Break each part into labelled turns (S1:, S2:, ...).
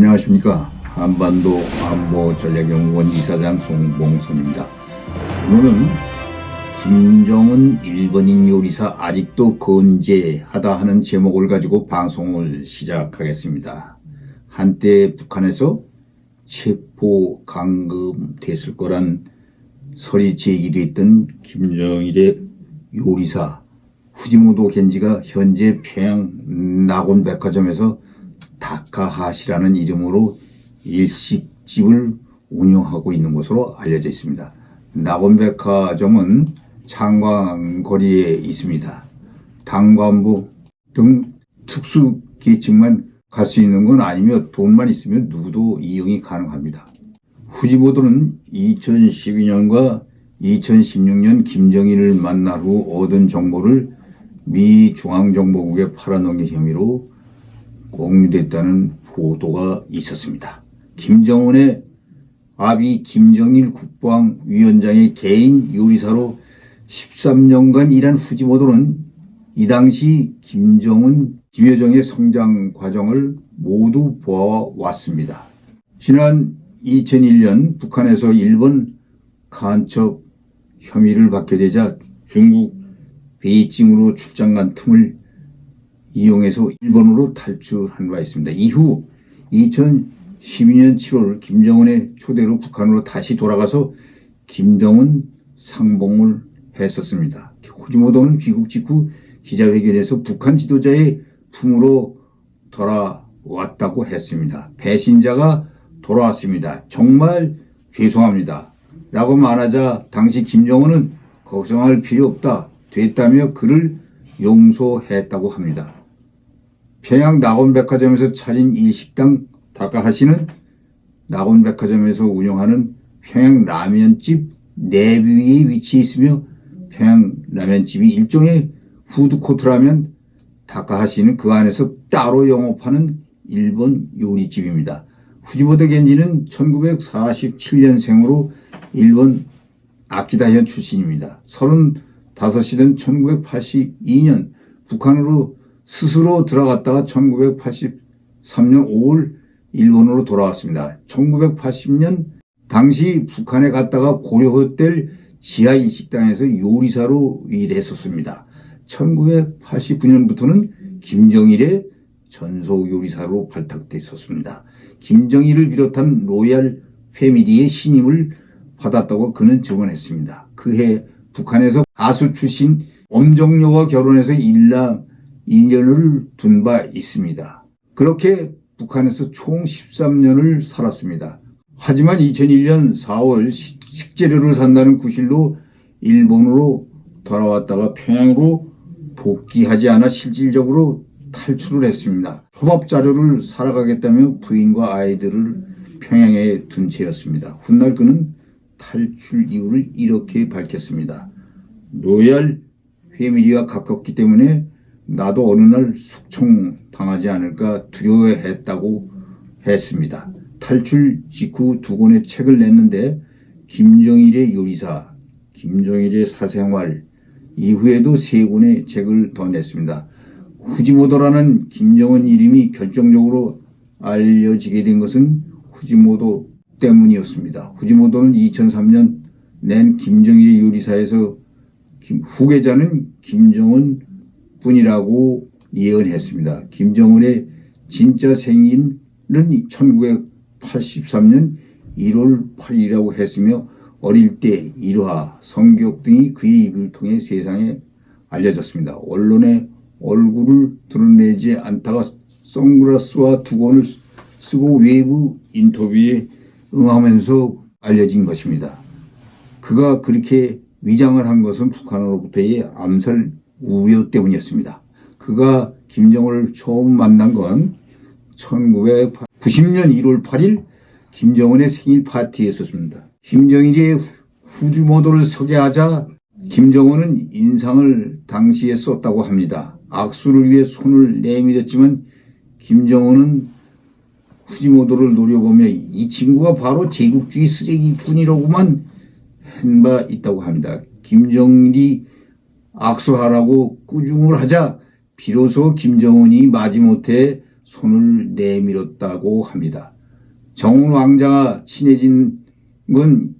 S1: 안녕하십니까. 한반도 안보 전략연구원 이사장 송봉선입니다. 오늘은 김정은 일본인 요리사 아직도 건재하다 하는 제목을 가지고 방송을 시작하겠습니다. 한때 북한에서 체포 감금됐을 거란 설이 제기됐던 김정일의 요리사 후지모도 겐지가 현재 평양 낙원 백화점에서 다카하시라는 이름으로 일식집을 운영하고 있는 것으로 알려져 있습니다. 낙원백화점은 창광거리에 있습니다. 당관부 등 특수계층만 갈 수 있는 건 아니며 돈만 있으면 누구도 이용이 가능합니다. 후지보도는 2012년과 2016년 김정일을 만난 후 얻은 정보를 미 중앙정보국에 팔아넘긴 혐의로 공유됐다는 보도가 있었습니다. 김정은의 아비 김정일 국방위원장의 개인 요리사로 13년간 일한 후지모도는 이 당시 김정은, 김여정의 성장 과정을 모두 보아왔습니다. 지난 2001년 북한에서 일본 간첩 혐의를 받게 되자 중국 베이징으로 출장 간 틈을 이용해서 일본으로 탈출한 바 있습니다. 이후 2012년 7월 김정은의 초대로 북한으로 다시 돌아가서 김정은 상봉을 했었습니다. 호지모도는 귀국 직후 기자회견에서 북한 지도자의 품으로 돌아왔다고 했습니다. 배신자가 돌아왔습니다. 정말 죄송합니다. 라고 말하자 당시 김정은은 걱정할 필요 없다. 됐다며 그를 용서했다고 합니다. 평양 낙원백화점에서 차린 이 식당 다카하시는 낙원백화점에서 운영하는 평양 라면집 내부에 위치해 있으며 평양 라면집이 일종의 푸드코트라면 다카하시는 그 안에서 따로 영업하는 일본 요리집입니다. 후지모토 겐지는 1947년생으로 일본 아키다현 출신입니다. 35이던 1982년 북한으로 스스로 들어갔다가 1983년 5월 일본으로 돌아왔습니다. 1980년 당시 북한에 갔다가 고려 호텔 지하 일식당에서 요리사로 일했었습니다. 1989년부터는 김정일의 전속 요리사로 발탁됐었습니다. 김정일을 비롯한 로얄 패밀리의 신임을 받았다고 그는 증언했습니다. 그해 북한에서 가수 출신 엄정료와 결혼해서 일남 인연을 둔 바 있습니다. 그렇게 북한에서 총 13년을 살았습니다. 하지만 2001년 4월 식재료를 산다는 구실로 일본으로 돌아왔다가 평양으로 복귀하지 않아 실질적으로 탈출을 했습니다. 초밥 자료를 살아가겠다며 부인과 아이들을 평양에 둔 채였습니다. 훗날 그는 탈출 이유를 이렇게 밝혔습니다. 로얄 패밀리와 가깝기 때문에 나도 어느 날 숙청 당하지 않을까 두려워했다고 했습니다. 탈출 직후 두 권의 책을 냈는데 김정일의 요리사, 김정일의 사생활 이후에도 세 권의 책을 더 냈습니다. 후지모도라는 김정은 이름이 결정적으로 알려지게 된 것은 후지모도 때문이었습니다. 후지모도는 2003년 낸 김정일의 요리사에서 김- 후계자는 김정은 뿐이라고 예언했습니다. 김정은의 진짜 생일은 1983년 1월 8일이라고 했으며 어릴 때 일화, 성격 등이 그의 입을 통해 세상에 알려졌습니다. 언론에 얼굴을 드러내지 않다가 선글라스와 두건을 쓰고 외부 인터뷰에 응하면서 알려진 것입니다. 그가 그렇게 위장을 한 것은 북한으로부터의 암살 우려 때문이었습니다. 그가 김정은을 처음 만난 건 1990년 1월 8일 김정은의 생일 파티였었습니다. 김정일이 후주모도를 서게 하자 김정은은 인상을 당시에 썼다고 합니다. 악수를 위해 손을 내밀었지만 김정은은 후지모도를 노려보며 이 친구가 바로 제국주의 쓰레기뿐이라고만 한 바 있다고 합니다. 김정일이 악수하라고 꾸중을 하자 비로소 김정은이 마지못해 손을 내밀었다고 합니다. 정훈 왕자가 친해진 건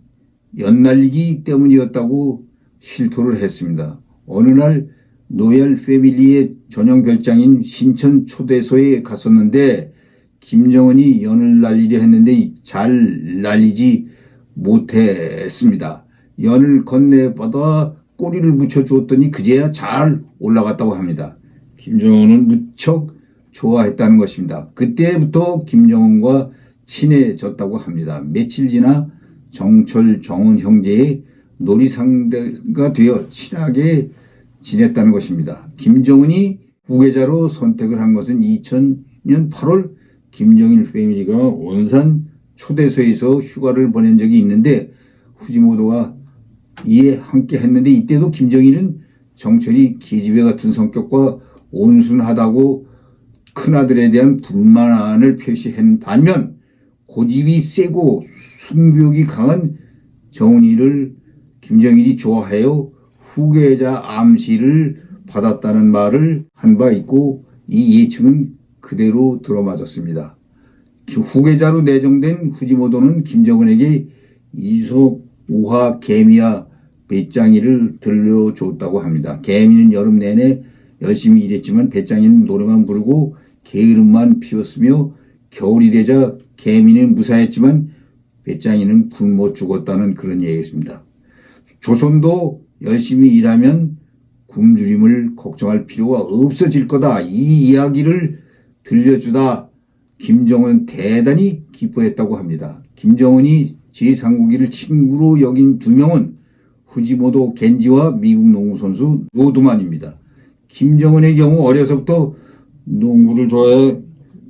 S1: 연날리기 때문이었다고 실토를 했습니다. 어느 날 노열 패밀리의 전용 별장인 신천 초대소에 갔었는데 김정은이 연을 날리려 했는데 잘 날리지 못했습니다. 연을 건네받아 꼬리를 붙여 주었더니 그제야 잘 올라갔다고 합니다. 김정은은 무척 좋아했다는 것입니다. 그때부터 김정은과 친해졌다고 합니다. 며칠 지나 정철 정은 형제의 놀이 상대가 되어 친하게 지냈다는 것입니다. 김정은이 후계자로 선택을 한 것은 2000년 8월 김정일 패밀리가 원산 초대소에서 휴가를 보낸 적이 있는데 후지모도가 이에 함께 했는데 이때도 김정일은 정철이 계집애 같은 성격과 온순하다고 큰아들에 대한 불만을 표시한 반면 고집이 세고 순교육이 강한 정은이를 김정일이 좋아해요. 후계자 암시를 받았다는 말을 한 바 있고 이 예측은 그대로 들어맞았습니다. 후계자로 내정된 후지모도는 김정은에게 이속, 우화, 개미와 배짱이를 들려줬다고 합니다. 개미는 여름 내내 열심히 일했지만 배짱이는 노래만 부르고 게으름만 피웠으며 겨울이 되자 개미는 무사했지만 배짱이는 굶어 죽었다는 그런 얘기였습니다. 조선도 열심히 일하면 굶주림을 걱정할 필요가 없어질 거다. 이 이야기를 들려주다 김정은 대단히 기뻐했다고 합니다. 김정은이 제3국기를 친구로 여긴 두 명은 후지모도 겐지와 미국 농구 선수 노두만입니다. 김정은의 경우 어려서부터 농구를 좋아해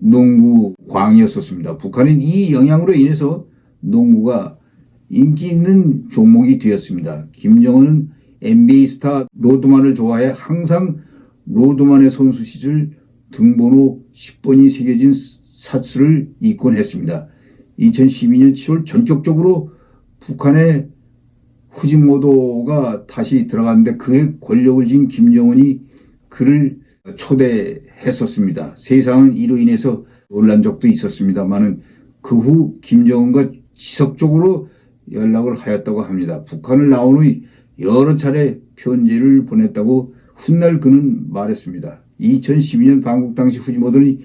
S1: 농구 광이었었습니다. 북한은 이 영향으로 인해서 농구가 인기 있는 종목이 되었습니다. 김정은은 NBA 스타 로드만을 좋아해 항상 로드만의 선수 시절 등번호 10번이 새겨진 사츠를 입곤 했습니다. 2012년 7월 전격적으로 북한의 후진모도가 다시 들어갔는데 그의 권력을 쥔 김정은이 그를 초대했었습니다. 세상은 이로 인해서 놀란 적도 있었습니다만은 그 후 김정은과 지속적으로 연락을 하였다고 합니다. 북한을 나온 후 여러 차례 편지를 보냈다고 훗날 그는 말했습니다. 2012년 방북 당시 후지모도는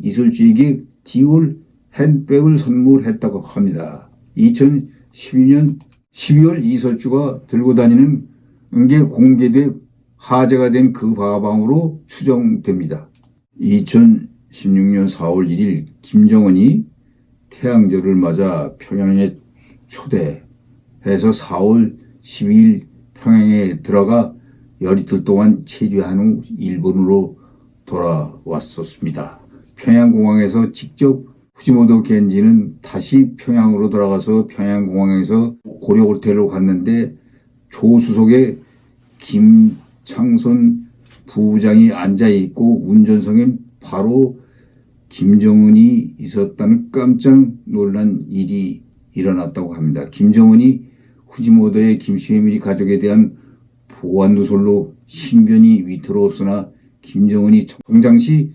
S1: 이설주에게 디올 핸백을 선물했다고 합니다. 2012년 12월 이설주가 들고 다니는 게 공개돼 화제가 된 그 가방으로 추정됩니다. 2016년 4월 1일 김정은이 태양절을 맞아 평양에 초대해서 4월 12일 평양에 들어가 열이틀 동안 체류한 후 일본으로 돌아왔었습니다. 평양공항에서 직접 후지모도 겐지는 다시 평양으로 돌아가서 평양공항에서 고려 호텔로 갔는데 조수석에 김창선 부부장이 앉아있고 운전석엔 바로 김정은이 있었다는 깜짝 놀란 일이 일어났다고 합니다. 김정은이 후지모도의 김시애밀이 가족에 대한 보안누설로 신변이 위태로웠으나 김정은이 평장시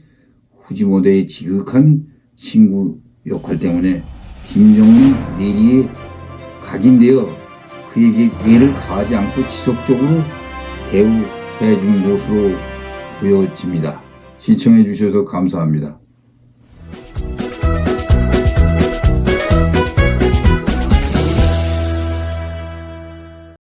S1: 후지모도의 지극한 친구 역할 때문에 김정은 내리에 각인되어 그에게 뇌를 가하지 않고 지속적으로 대우해 준 것으로 보여집니다. 시청해 주셔서 감사합니다.